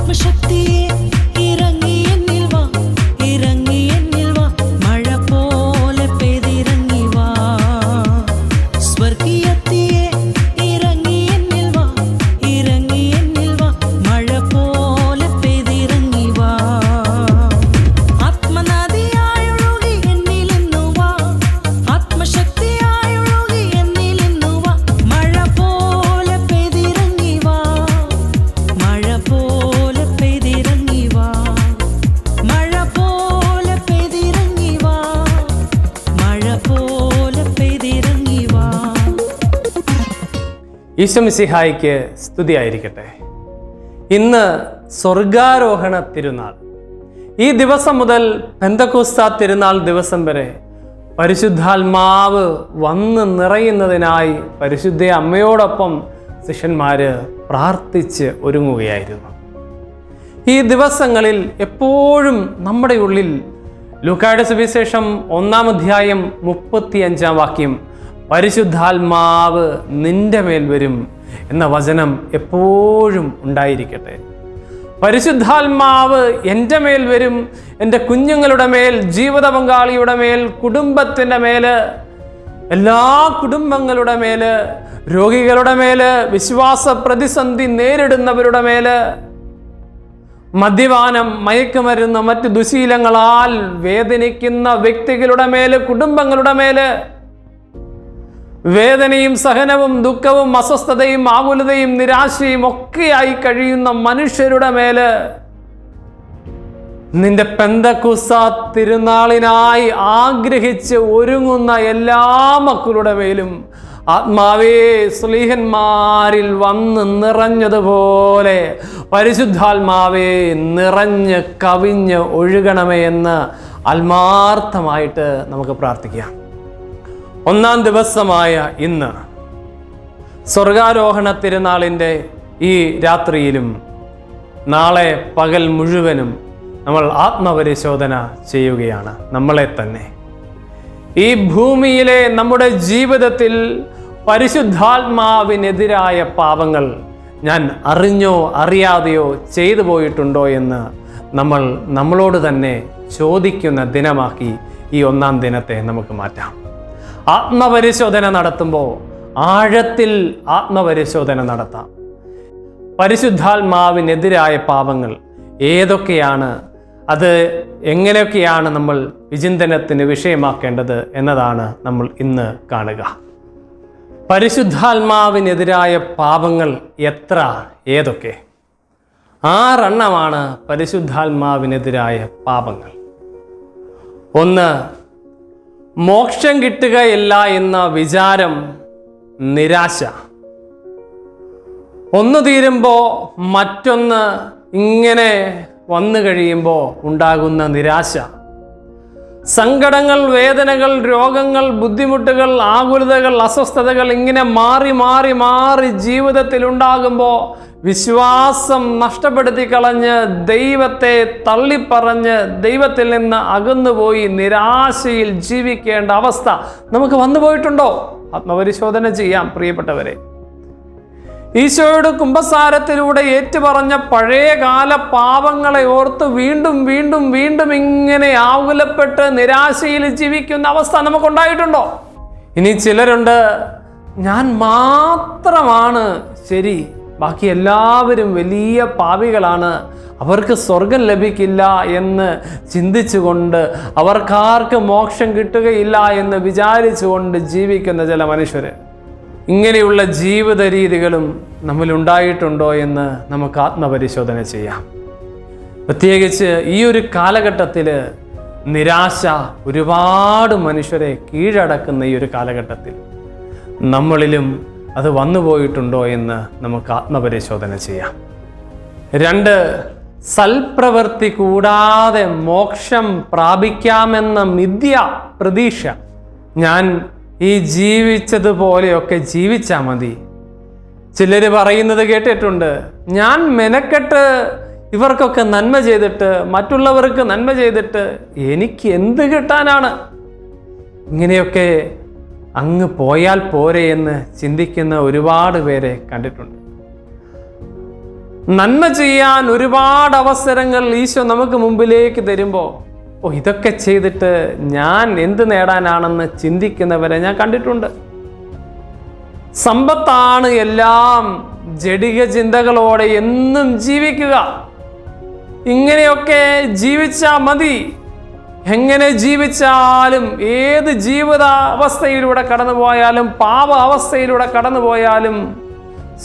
आत्मशक्ति ഈശ്വമിസിഹായിക്ക് സ്തുതിയായിരിക്കട്ടെ. ഇന്ന് സ്വർഗാരോഹണ തിരുനാൾ. ഈ ദിവസം മുതൽ പെന്തക്കോസ്ത തിരുനാൾ ദിവസം വരെ പരിശുദ്ധാത്മാവ് വന്ന് നിറയുന്നതിനായി പരിശുദ്ധ അമ്മയോടൊപ്പം ശിഷ്യന്മാർ പ്രാർത്ഥിച്ച് ഒരുങ്ങുകയായിരുന്നു. ഈ ദിവസങ്ങളിൽ എപ്പോഴും നമ്മുടെ ഉള്ളിൽ ലൂക്കായുടെ സുവിശേഷം ഒന്നാം അധ്യായം മുപ്പത്തിയഞ്ചാം വാക്യം പരിശുദ്ധാത്മാവ് നിന്റെ മേൽ വരും എന്ന വചനം എപ്പോഴും ഉണ്ടായിരിക്കട്ടെ. പരിശുദ്ധാത്മാവ് എന്റെ മേൽ വരും എന്റെ കുഞ്ഞുങ്ങളുടെ മേൽ ജീവിത പങ്കാളിയുടെ മേൽ കുടുംബത്തിന്റെ മേൽ എല്ലാ കുടുംബങ്ങളുടെ മേൽ രോഗികളുടെ മേൽ വിശ്വാസ പ്രതിസന്ധി നേരിടുന്നവരുടെ മേൽ മദ്യപാനം മയക്കുമരുന്ന് മറ്റ് ദുശീലങ്ങളാൽ വേദനിക്കുന്ന വ്യക്തികളുടെ മേൽ കുടുംബങ്ങളുടെ മേൽ വേദനയും സഹനവും ദുഃഖവും അസ്വസ്ഥതയും ആകുലതയും നിരാശയും ഒക്കെയായി കഴിയുന്ന മനുഷ്യരുടെ മേൽ നിന്റെ പെന്തക്കുസ തിരുനാളിനായി ആഗ്രഹിച്ച് ഒരുങ്ങുന്ന എല്ലാ മക്കളുടെ മേലും ആത്മാവേ സ്ലീഹന്മാരിൽ വന്ന് നിറഞ്ഞതുപോലെ പരിശുദ്ധാത്മാവേ നിറഞ്ഞ് കവിഞ്ഞ് ഒഴുകണമേ എന്ന് ആത്മാർത്ഥമായിട്ട് നമുക്ക് പ്രാർത്ഥിക്കാം. ഒന്നാം ദിവസമായ ഇന്ന് സ്വർഗാരോഹണ തിരുനാളിന്റെ ഈ രാത്രിയിലും നാളെ പകൽ മുഴുവനും നമ്മൾ ആത്മപരിശോധന ചെയ്യുകയാണ് നമ്മളെ തന്നെ. ഈ ഭൂമിയിലെ നമ്മുടെ ജീവിതത്തിൽ പരിശുദ്ധാത്മാവിനെതിരായ പാപങ്ങൾ ഞാൻ അറിഞ്ഞോ അറിയാതെയോ ചെയ്തു പോയിട്ടുണ്ടോ എന്ന് നമ്മൾ നമ്മളോട് തന്നെ ചോദിക്കുന്ന ദിനമാക്കി ഈ ഒന്നാം ദിനത്തെ നമുക്ക് മാറ്റാം. ആത്മപരിശോധന നടത്തുമ്പോൾ ആഴത്തിൽ ആത്മപരിശോധന നടത്താം. പരിശുദ്ധാത്മാവിനെതിരായ പാപങ്ങൾ ഏതൊക്കെയാണ്? അത് എങ്ങനെയൊക്കെയാണ് നമ്മൾ വിചിന്തനത്തിന് വിഷയമാക്കേണ്ടത് എന്നതാണ് നമ്മൾ ഇന്ന് കാണുക. പരിശുദ്ധാത്മാവിനെതിരായ പാപങ്ങൾ എത്ര ഏതൊക്കെ? ആറെണ്ണമാണ് പരിശുദ്ധാത്മാവിനെതിരായ പാപങ്ങൾ. ഒന്ന് മോക്ഷം കിട്ടുകയില്ല എന്ന വിചാരം നിരാശ. ഒന്ന് തീരുമ്പോൾ മറ്റൊന്ന് ഇങ്ങനെ വന്നു കഴിയുമ്പോൾ ഉണ്ടാകുന്ന നിരാശ. സങ്കടങ്ങൾ വേദനകൾ രോഗങ്ങൾ ബുദ്ധിമുട്ടുകൾ ആകുലതകൾ അസ്വസ്ഥതകൾ ഇങ്ങനെ മാറി മാറി മാറി ജീവിതത്തിൽ ഉണ്ടാകുമ്പോൾ വിശ്വാസം നഷ്ടപ്പെടുത്തി കളഞ്ഞ് ദൈവത്തെ തള്ളിപ്പറഞ്ഞ് ദൈവത്തിൽ നിന്ന് അകന്നുപോയി നിരാശയിൽ ജീവിക്കേണ്ട അവസ്ഥ നമുക്ക് വന്നു പോയിട്ടുണ്ടോ? ആത്മപരിശോധന ചെയ്യാം പ്രിയപ്പെട്ടവരെ. ഈശോയുടെ കുംഭസാരത്തിലൂടെ ഏറ്റുപറഞ്ഞ പഴയകാല പാപങ്ങളെ ഓർത്ത് വീണ്ടും വീണ്ടും വീണ്ടും ഇങ്ങനെ ആകുലപ്പെട്ട് നിരാശയിൽ ജീവിക്കുന്ന അവസ്ഥ നമുക്കുണ്ടായിട്ടുണ്ടോ? ഇനി ചിലരുണ്ട് ഞാൻ മാത്രമാണ് ശരി ബാക്കി എല്ലാവരും വലിയ പാപികളാണ്. അവർക്ക് സ്വർഗം ലഭിക്കില്ല എന്ന് ചിന്തിച്ചുകൊണ്ട് അവർക്കാർക്ക് മോക്ഷം കിട്ടുകയില്ല എന്ന് വിചാരിച്ചുകൊണ്ട് ജീവിക്കുന്ന ചില മനുഷ്യർ ഇങ്ങനെയുള്ള ജീവിത രീതികളും നമ്മളുണ്ടായിട്ടുണ്ടോ എന്ന് നമുക്ക് ആത്മപരിശോധന ചെയ്യാം. പ്രത്യേകിച്ച് ഈ ഒരു കാലഘട്ടത്തിൽ നിരാശ ഒരുപാട് മനുഷ്യരെ കീഴടക്കുന്ന ഈ ഒരു കാലഘട്ടത്തിൽ നമ്മളിലും അത് വന്നുപോയിട്ടുണ്ടോ എന്ന് നമുക്ക് ആത്മപരിശോധന ചെയ്യാം. രണ്ട് സൽപ്രവൃത്തി കൂടാതെ മോക്ഷം പ്രാപിക്കാമെന്ന മിഥ്യ പ്രതീക്ഷ. ഞാൻ ഈ ജീവിച്ചതുപോലെയൊക്കെ ജീവിച്ചാൽ മതി. ചിലർ പറയുന്നത് കേട്ടിട്ടുണ്ട് ഞാൻ മെനക്കെട്ട് ഇവർക്കൊക്കെ നന്മ ചെയ്തിട്ട് മറ്റുള്ളവർക്ക് നന്മ ചെയ്തിട്ട് എനിക്ക് എന്ത് കിട്ടാനാണ്? ഇങ്ങനെയൊക്കെ അങ്ങ് പോയാൽ പോരെ എന്ന് ചിന്തിക്കുന്ന ഒരുപാട് പേരെ കണ്ടിട്ടുണ്ട്. നന്മ ചെയ്യാൻ ഒരുപാട് അവസരങ്ങൾ ഈശോ നമുക്ക് മുമ്പിലേക്ക് തരുമ്പോൾ ഓ ഇതൊക്കെ ചെയ്തിട്ട് ഞാൻ എന്ത് നേടാനാണെന്ന് ചിന്തിക്കുന്നവരെ ഞാൻ കണ്ടിട്ടുണ്ട്. സമ്പത്താണ് എല്ലാം ജടിക ചിന്തകളോടെ എന്നും ജീവിക്കുക. ഇങ്ങനെയൊക്കെ ജീവിച്ചാൽ മതി. എങ്ങനെ ജീവിച്ചാലും ഏത് ജീവിതാവസ്ഥയിലൂടെ കടന്നുപോയാലും പാപ അവസ്ഥയിലൂടെ കടന്നുപോയാലും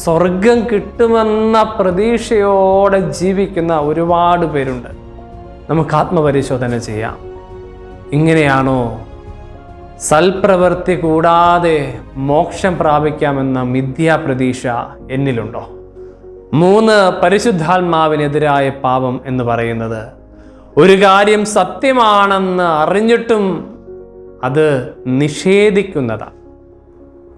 സ്വർഗം കിട്ടുമെന്ന പ്രതീക്ഷയോടെ ജീവിക്കുന്ന ഒരുപാട് പേരുണ്ട്. നമുക്ക് ആത്മപരിശോധന ചെയ്യാം. ഇങ്ങനെയാണോ? സൽപ്രവൃത്തി കൂടാതെ മോക്ഷം പ്രാപിക്കാമെന്ന മിഥ്യാപ്രതീക്ഷ എന്നിലുണ്ടോ? മൂന്ന് പരിശുദ്ധാത്മാവിനെതിരായ പാപം എന്ന് പറയുന്നത് ഒരു കാര്യം സത്യമാണെന്ന് അറിഞ്ഞിട്ടും അത് നിഷേധിക്കുന്നതാണ്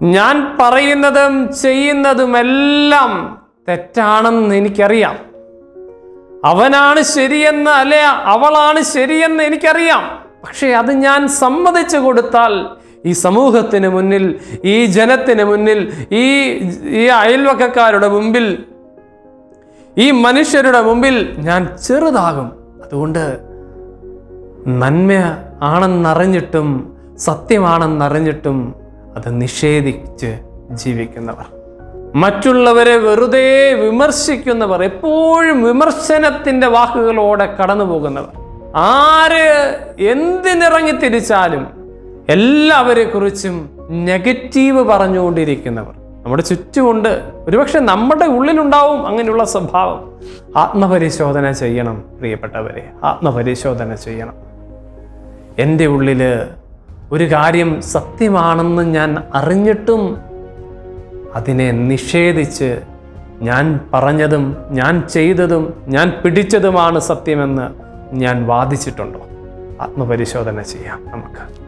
ഞാൻ പറയുന്നതും ചെയ്യുന്നതുമെല്ലാം തെറ്റാണെന്ന് എനിക്കറിയാം. അവനാണ് ശരിയെന്ന് അല്ലെ അവളാണ് ശരിയെന്ന് എനിക്കറിയാം. പക്ഷേ അത് ഞാൻ സമ്മതിച്ചു കൊടുത്താൽ ഈ സമൂഹത്തിന് മുന്നിൽ ഈ ജനത്തിന് മുന്നിൽ ഈ ഈ അയൽവക്കക്കാരുടെ മുമ്പിൽ ഈ മനുഷ്യരുടെ മുമ്പിൽ ഞാൻ ചെറുതാകും. അതുകൊണ്ട് നന്മ ആണെന്നറിഞ്ഞിട്ടും സത്യമാണെന്നറിഞ്ഞിട്ടും അത് നിഷേധിച്ച് ജീവിക്കുന്നവർ. മറ്റുള്ളവരെ വെറുതെ വിമർശിക്കുന്നവർ എപ്പോഴും വിമർശനത്തിന്റെ വാക്കുകളോടെ കടന്നു പോകുന്നവർ ആര് എന്തിനിറങ്ങി തിരിച്ചാലും എല്ലാവരെ കുറിച്ചും നെഗറ്റീവ് പറഞ്ഞുകൊണ്ടിരിക്കുന്നവർ. നമ്മുടെ ചുറ്റുമുണ്ട്. ഒരുപക്ഷെ നമ്മുടെ ഉള്ളിലുണ്ടാവും അങ്ങനെയുള്ള സ്വഭാവം. ആത്മപരിശോധന ചെയ്യണം പ്രിയപ്പെട്ടവരെ. ആത്മപരിശോധന ചെയ്യണം. എന്റെ ഉള്ളിൽ ഒരു കാര്യം സത്യമാണെന്ന് ഞാൻ അറിഞ്ഞിട്ടും അതിനെ നിഷേധിച്ച് ഞാൻ പറഞ്ഞതും ഞാൻ ചെയ്തതും ഞാൻ പിടിച്ചതുമാണ് സത്യമെന്ന് ഞാൻ വാദിച്ചിട്ടുണ്ടോ? ആത്മപരിശോധന ചെയ്യാം നമുക്ക്.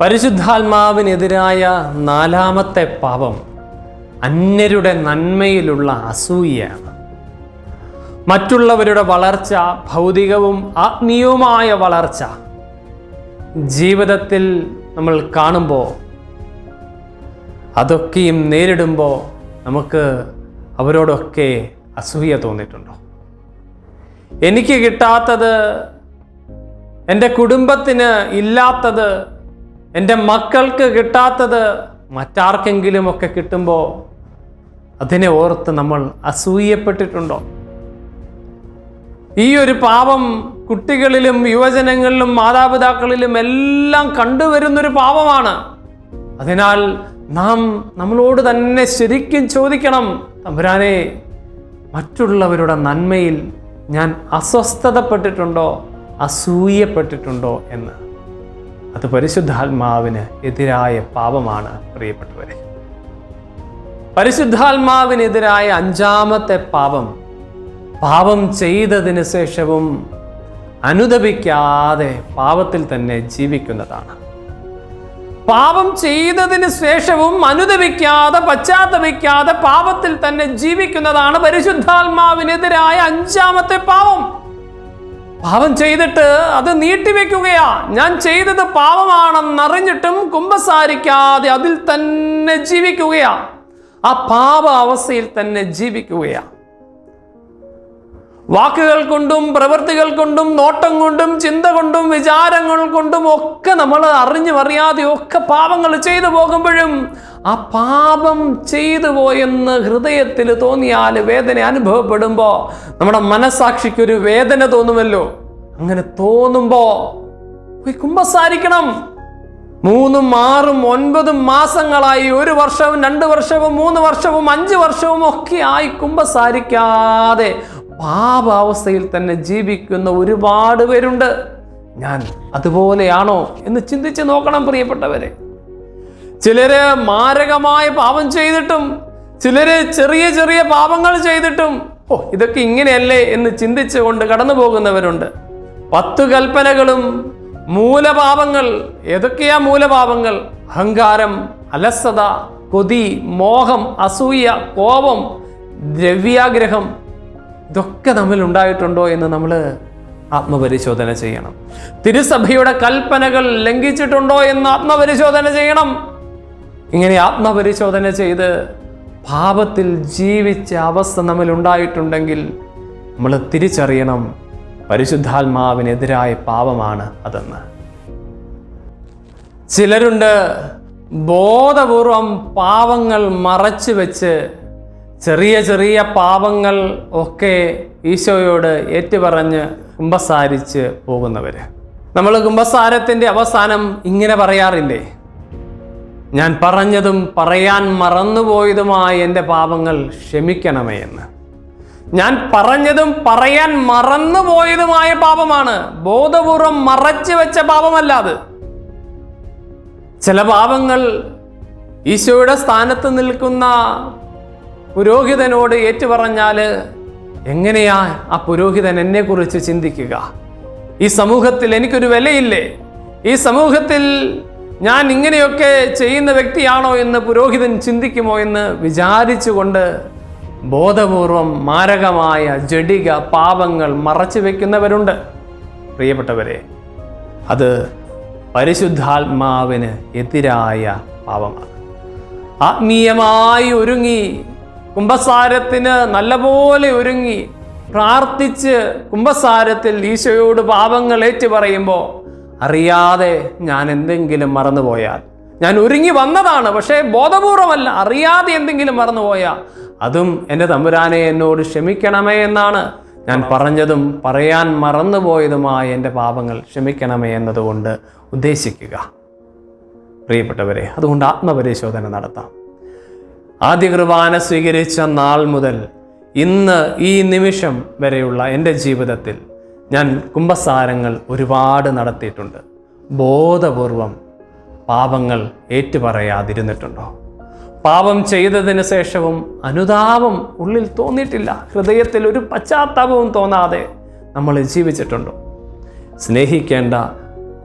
പരിശുദ്ധാത്മാവിനെതിരായ നാലാമത്തെ പാപം അന്യരുടെ നന്മയിലുള്ള അസൂയയാണ്. മറ്റുള്ളവരുടെ വളർച്ച ഭൗതികവും ആത്മീയവുമായ വളർച്ച ജീവിതത്തിൽ നമ്മൾ കാണുമ്പോൾ അതൊക്കെയും നേരിടുമ്പോൾ നമുക്ക് അവരോടൊക്കെ അസൂയ തോന്നിയിട്ടുണ്ടോ? എനിക്ക് കിട്ടാത്തത് എന്റെ കുടുംബത്തിന് ഇല്ലാത്തത് എന്റെ മക്കൾക്ക് കിട്ടാത്തത് മറ്റാർക്കെങ്കിലുമൊക്കെ കിട്ടുമ്പോൾ അതിനെ ഓർത്ത് നമ്മൾ അസൂയപ്പെട്ടിട്ടുണ്ടോ? ഈ ഒരു പാപം കുട്ടികളിലും യുവജനങ്ങളിലും മാതാപിതാക്കളിലും എല്ലാം കണ്ടുവരുന്നൊരു പാപമാണ്. അതിനാൽ നാം നമ്മളോട് തന്നെ ശരിക്കും ചോദിക്കണം തമ്പുരാനെ മറ്റുള്ളവരുടെ നന്മയിൽ ഞാൻ അസ്വസ്ഥതപ്പെട്ടിട്ടുണ്ടോ അസൂയപ്പെട്ടിട്ടുണ്ടോ? എന്ന്. അത് പരിശുദ്ധാത്മാവിന് എതിരായ പാപമാണ് പ്രിയപ്പെട്ടവരെ. പരിശുദ്ധാത്മാവിനെതിരായ അഞ്ചാമത്തെ പാപം പാപം ചെയ്തതിന് ശേഷവും അനുദപിക്കാതെ പാപത്തിൽ തന്നെ ജീവിക്കുന്നതാണ്. പാപം ചെയ്തതിന് ശേഷവും അനുദപിക്കാതെ പശ്ചാത്തപിക്കാതെ പാപത്തിൽ തന്നെ ജീവിക്കുന്നതാണ് പരിശുദ്ധാത്മാവിനെതിരായ അഞ്ചാമത്തെ പാപം. പാപം ചെയ്തിട്ട് അത് നീട്ടിവെക്കുകയാ. ഞാൻ ചെയ്തത് പാപമാണെന്നറിഞ്ഞിട്ടും കുമ്പസാരിക്കാതെ അതിൽ തന്നെ ജീവിക്കുകയാ. ആ പാപ അവസ്ഥയിൽ തന്നെ ജീവിക്കുകയാ. വാക്കുകൾ കൊണ്ടും പ്രവൃത്തികൾ കൊണ്ടും നോട്ടം കൊണ്ടും ചിന്ത കൊണ്ടും വിചാരങ്ങൾ കൊണ്ടും ഒക്കെ നമ്മൾ അറിഞ്ഞും അറിയാതെ ഒക്കെ പാപങ്ങൾ ചെയ്തു പോകുമ്പോഴും ആ പാപം ചെയ്തു പോയെന്ന് ഹൃദയത്തിൽ തോന്നിയാൽ വേദന അനുഭവപ്പെടുമ്പോൾ നമ്മുടെ മനസാക്ഷിക്ക് ഒരു വേദന തോന്നുമല്ലോ. അങ്ങനെ തോന്നുമ്പോൾ പോയി കുമ്പസാരിക്കണം. മൂന്നും ആറും ഒൻപതും മാസങ്ങളായി ഒരു വർഷവും രണ്ട് വർഷവും മൂന്ന് വർഷവും അഞ്ച് വർഷവും ഒക്കെ ആയി കുമ്പസാരിക്കാതെ പാപാവസ്ഥയിൽ തന്നെ ജീവിക്കുന്ന ഒരുപാട് പേരുണ്ട്. ഞാൻ അതുപോലെയാണോ എന്ന് ചിന്തിച്ച് നോക്കണം പ്രിയപ്പെട്ടവരെ. ചിലര് മാരകമായ പാപം ചെയ്തിട്ടും ചിലര് ചെറിയ ചെറിയ പാപങ്ങൾ ചെയ്തിട്ടും ഓ ഇതൊക്കെ ഇങ്ങനെയല്ലേ എന്ന് ചിന്തിച്ചുകൊണ്ട് കടന്നു പോകുന്നവരുണ്ട് പത്തു കൽപ്പനകളും മൂലപാപങ്ങൾ ഏതൊക്കെയാ മൂലപാപങ്ങൾ? അഹങ്കാരം അലസത കൊതി മോഹം അസൂയ കോപം ദ്രവ്യാഗ്രഹം ഇതൊക്കെ തമ്മിൽ ഉണ്ടായിട്ടുണ്ടോ എന്ന് നമ്മൾ ആത്മപരിശോധന ചെയ്യണം. തിരുസഭയുടെ കൽപ്പനകൾ ലംഘിച്ചിട്ടുണ്ടോ എന്ന് ആത്മപരിശോധന ചെയ്യണം. ഇങ്ങനെ ആത്മപരിശോധന ചെയ്ത് പാപത്തിൽ ജീവിച്ച അവസ്ഥ നമ്മിൽ ഉണ്ടായിട്ടുണ്ടെങ്കിൽ നമ്മൾ തിരിച്ചറിയണം പരിശുദ്ധാത്മാവിനെതിരായ പാപമാണ് അതെന്ന്. ചിലരുണ്ട് ബോധപൂർവം പാവങ്ങൾ മറച്ചു വെച്ച് ചെറിയ ചെറിയ പാപങ്ങൾ ഒക്കെ ഈശോയോട് ഏറ്റുപറഞ്ഞ് കുംഭസാരിച്ച് പോകുന്നവർ നമ്മൾ കുംഭസാരത്തിന്റെ അവസാനം ഇങ്ങനെ പറയാറില്ലേ? ഞാൻ പറഞ്ഞതും പറയാൻ മറന്നുപോയതുമായ എന്റെ പാപങ്ങൾ ക്ഷമിക്കണമേ എന്ന്. ഞാൻ പറഞ്ഞതും പറയാൻ മറന്നുപോയതുമായ പാപമാണ്. ബോധപൂർവം മറച്ചു വെച്ച പാപമല്ല അത്. ചില പാപങ്ങൾ ഈശോയുടെ സ്ഥാനത്ത് നിൽക്കുന്ന പുരോഹിതനോട് ഏറ്റുപറഞ്ഞാൽ എങ്ങനെയാ ആ പുരോഹിതൻ എന്നെക്കുറിച്ച് ചിന്തിക്കുക? ഈ സമൂഹത്തിൽ എനിക്കൊരു വിലയില്ലേ? ഈ സമൂഹത്തിൽ ഞാൻ ഇങ്ങനെയൊക്കെ ചെയ്യുന്ന വ്യക്തിയാണോ എന്ന് പുരോഹിതൻ ചിന്തിക്കുമോ എന്ന് വിചാരിച്ചുകൊണ്ട് ബോധപൂർവം മാരകമായ ജഡിക പാപങ്ങൾ മറച്ചു വയ്ക്കുന്നവരുണ്ട് പ്രിയപ്പെട്ടവരെ അത് പരിശുദ്ധാത്മാവിന് എതിരായ പാപമാണ്. ആത്മീയമായി ഒരുങ്ങി കുംഭസാരത്തിന് നല്ലപോലെ ഒരുങ്ങി പ്രാർത്ഥിച്ച് കുംഭസാരത്തിൽ ഈശോയോട് പാപങ്ങൾ ഏറ്റു പറയുമ്പോൾ അറിയാതെ ഞാൻ എന്തെങ്കിലും മറന്നുപോയാൽ? ഞാൻ ഒരുങ്ങി വന്നതാണ് പക്ഷേ ബോധപൂർവമല്ല അറിയാതെ എന്തെങ്കിലും മറന്നുപോയാൽ? അതും എന്റെ തമ്പുരാനെ എന്നോട് ക്ഷമിക്കണമേ എന്നാണ് ഞാൻ പറഞ്ഞതും പറയാൻ മറന്നുപോയതുമായ എന്റെ പാപങ്ങൾ ക്ഷമിക്കണമേ എന്നതുകൊണ്ട് ഉദ്ദേശിക്കുക. പ്രിയപ്പെട്ടവരെ അതുകൊണ്ട് ആത്മപരിശോധന നടത്താം. ആദ്യ കുർബാന സ്വീകരിച്ച നാൾ മുതൽ ഇന്ന് ഈ നിമിഷം വരെയുള്ള എന്റെ ജീവിതത്തിൽ ഞാൻ കുംഭസാരങ്ങൾ ഒരുപാട് നടത്തിയിട്ടുണ്ട്. ബോധപൂർവം പാപങ്ങൾ ഏറ്റുപറയാതിരുന്നിട്ടുണ്ടോ? പാപം ചെയ്തതിന് ശേഷവും അനുതാപം ഉള്ളിൽ തോന്നിയിട്ടില്ല. ഹൃദയത്തിൽ ഒരു പശ്ചാത്താപവും തോന്നാതെ നമ്മൾ ജീവിച്ചിട്ടുണ്ടോ? സ്നേഹിക്കേണ്ട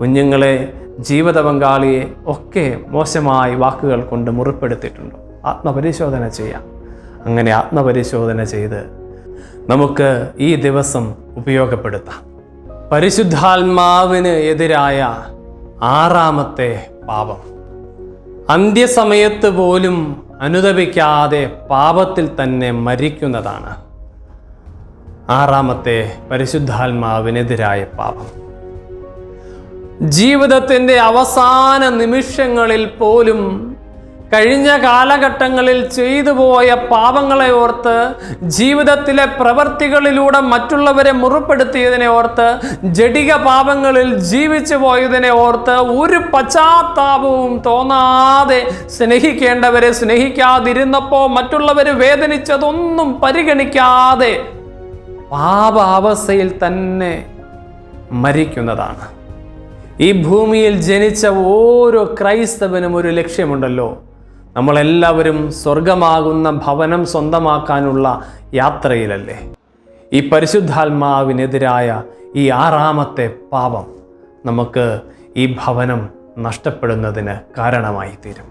കുഞ്ഞുങ്ങളെ ജീവിത പങ്കാളിയെ ഒക്കെ മോശമായി വാക്കുകൾ കൊണ്ട് മുറിപ്പെടുത്തിയിട്ടുണ്ടോ? ആത്മപരിശോധന ചെയ്യാം. അങ്ങനെ ആത്മപരിശോധന ചെയ്ത് നമുക്ക് ഈ ദിവസം ഉപയോഗപ്പെടുത്താം. പരിശുദ്ധാത്മാവിന് എതിരായ ആറാമത്തെ പാപം. അന്ത്യസമയത്ത് പോലും അനുദപിക്കാതെ പാപത്തിൽ തന്നെ മരിക്കുന്നതാണ് ആറാമത്തെ പരിശുദ്ധാത്മാവിനെതിരായ പാപം. ജീവിതത്തിന്റെ അവസാന നിമിഷങ്ങളിൽ പോലും കഴിഞ്ഞ കാലഘട്ടങ്ങളിൽ ചെയ്തു പോയ പാപങ്ങളെ ഓർത്ത് ജീവിതത്തിലെ പ്രവർത്തികളിലൂടെ മറ്റുള്ളവരെ മുറിപ്പെടുത്തിയതിനെ ഓർത്ത് ജടിക പാപങ്ങളിൽ ജീവിച്ചു പോയതിനെ ഓർത്ത് ഒരു പശ്ചാത്താപവും തോന്നാതെ സ്നേഹിക്കേണ്ടവരെ സ്നേഹിക്കാതിരുന്നപ്പോൾ മറ്റുള്ളവർ വേദനിച്ചതൊന്നും പരിഗണിക്കാതെ പാപാവസ്ഥയിൽ തന്നെ മരിക്കുന്നതാണ്. ഈ ഭൂമിയിൽ ജനിച്ച ഓരോ ക്രൈസ്തവനും ഒരു ലക്ഷ്യമുണ്ടല്ലോ. നമ്മളെല്ലാവരും സ്വർഗമാകുന്ന ഭവനം സ്വന്തമാക്കാനുള്ള യാത്രയിലല്ലേ? ഈ പരിശുദ്ധാത്മാവിനെതിരായ ഈ ആറാമത്തെ പാപം നമുക്ക് ഈ ഭവനം നഷ്ടപ്പെടുന്നതിന് കാരണമായി തീരും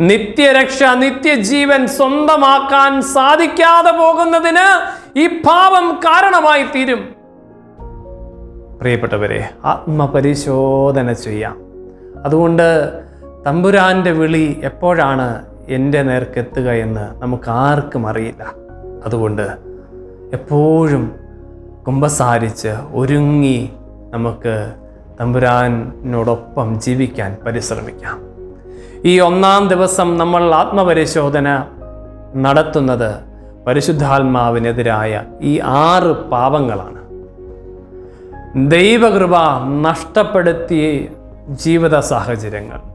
നിത്യരക്ഷ നിത്യജീവൻ സ്വന്തമാക്കാൻ സാധിക്കാതെ പോകുന്നതിന് ഈ പാപം കാരണമായി തീരും പ്രിയപ്പെട്ടവരെ ആത്മപരിശോധന ചെയ്യാം. അതുകൊണ്ട് തമ്പുരാന്റെ വിളി എപ്പോഴാണ് എന്റെ നേർക്കെത്തുക എന്ന് നമുക്ക് ആർക്കും അറിയില്ല. അതുകൊണ്ട് എപ്പോഴും കുമ്പസാരിച്ച് ഒരുങ്ങി നമുക്ക് തമ്പുരാനോടൊപ്പം ജീവിക്കാൻ പരിശ്രമിക്കാം. ഈ ഒന്നാം ദിവസം നമ്മൾ ആത്മപരിശോധന നടത്തുന്നത് പരിശുദ്ധാത്മാവിനെതിരായ ഈ ആറ് പാപങ്ങളാണ്. ദൈവകൃപ നഷ്ടപ്പെടുത്തിയ ജീവിത സാഹചര്യങ്ങൾ.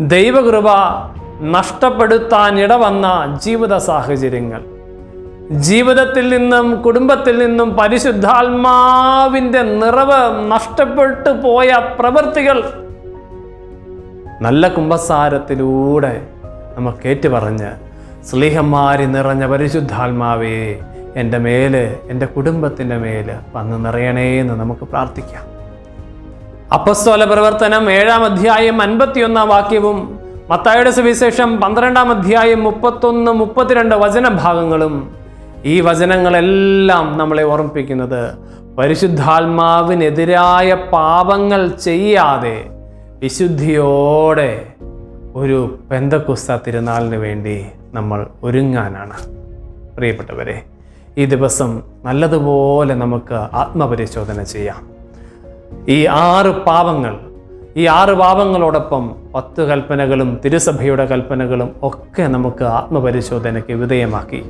ദൈവകൃപ നഷ്ടപ്പെടുത്താനിട ഇടവന്ന ജീവിത സാഹചര്യങ്ങൾ. ജീവിതത്തിൽ നിന്നും കുടുംബത്തിൽ നിന്നും പരിശുദ്ധാത്മാവിന്റെ നിറവ് നഷ്ടപ്പെട്ടു പോയ പ്രവൃത്തികൾ നല്ല കുംഭസാരത്തിലൂടെ നമുക്ക് ഏറ്റുപറഞ്ഞ് സ്ലീഹന്മാരി നിറഞ്ഞ പരിശുദ്ധാത്മാവേ എന്റെ മേൽ എന്റെ കുടുംബത്തിന്റെ മേൽ വന്ന് നിറയണേ എന്ന് നമുക്ക് പ്രാർത്ഥിക്കാം. അപ്പസ്തോല പ്രവർത്തനം ഏഴാം അധ്യായം അൻപത്തിയൊന്നാം വാക്യവും മത്തായുടെ സുവിശേഷം പന്ത്രണ്ടാം അധ്യായം മുപ്പത്തൊന്ന് മുപ്പത്തിരണ്ട് വചനഭാഗങ്ങളും ഈ വചനങ്ങളെല്ലാം നമ്മളെ ഓർമ്മിപ്പിക്കുന്നത്. പരിശുദ്ധാത്മാവിനെതിരായ പാപങ്ങൾ ചെയ്യാതെ വിശുദ്ധിയോടെ ഒരു പെന്തക്കുസ്ത തിരുനാളിന് വേണ്ടി നമ്മൾ ഒരുങ്ങാനാണ്. പ്രിയപ്പെട്ടവരെ ഈ ദിവസം നല്ലതുപോലെ നമുക്ക് ആത്മപരിശോധന ചെയ്യാം. ഈ ആറ് പാപങ്ങൾ ഈ ആറ് പാപങ്ങളോടൊപ്പം പത്ത് കൽപ്പനകളും തിരുസഭയുടെ കൽപ്പനകളും ഒക്കെ നമുക്ക് ആത്മപരിശോധനയ്ക്ക് വിധേയമാക്കി.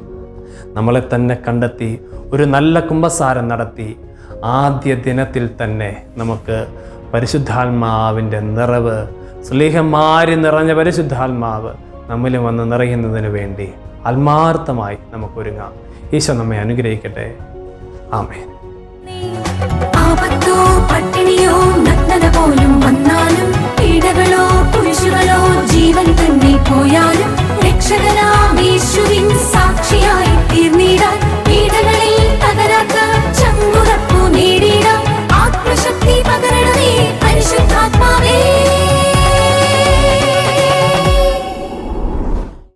നമ്മളെ തന്നെ കണ്ടെത്തി ഒരു നല്ല കുംഭസാരം നടത്തി ആദ്യ ദിനത്തിൽ തന്നെ നമുക്ക് പരിശുദ്ധാത്മാവിന്റെ നിറവ് സ്ലീഹന്മാരി നിറഞ്ഞ പരിശുദ്ധാത്മാവ് നമ്മിൽ വന്ന് നിറയുന്നതിന് വേണ്ടി ആത്മാർത്ഥമായി നമുക്കൊരുങ്ങാം ഈശോ നമ്മെ അനുഗ്രഹിക്കട്ടെ. ആമേൻ. അഗ്നിയോ നഗ്നത പോലും വന്നാലും പീഡകളോ കുരിശുകളോ ജീവൻ തന്നെ പോയാലും രക്ഷകനാം യേശുവിൻ സാക്ഷിയായി തീർന്നിടാൻ പീഡകളിൽ തകരാത്ത ചങ്കുറപ്പു നേടിയിടാം ആത്മശക്തി പകരണമേ പരിശുദ്ധാത്മാവേ.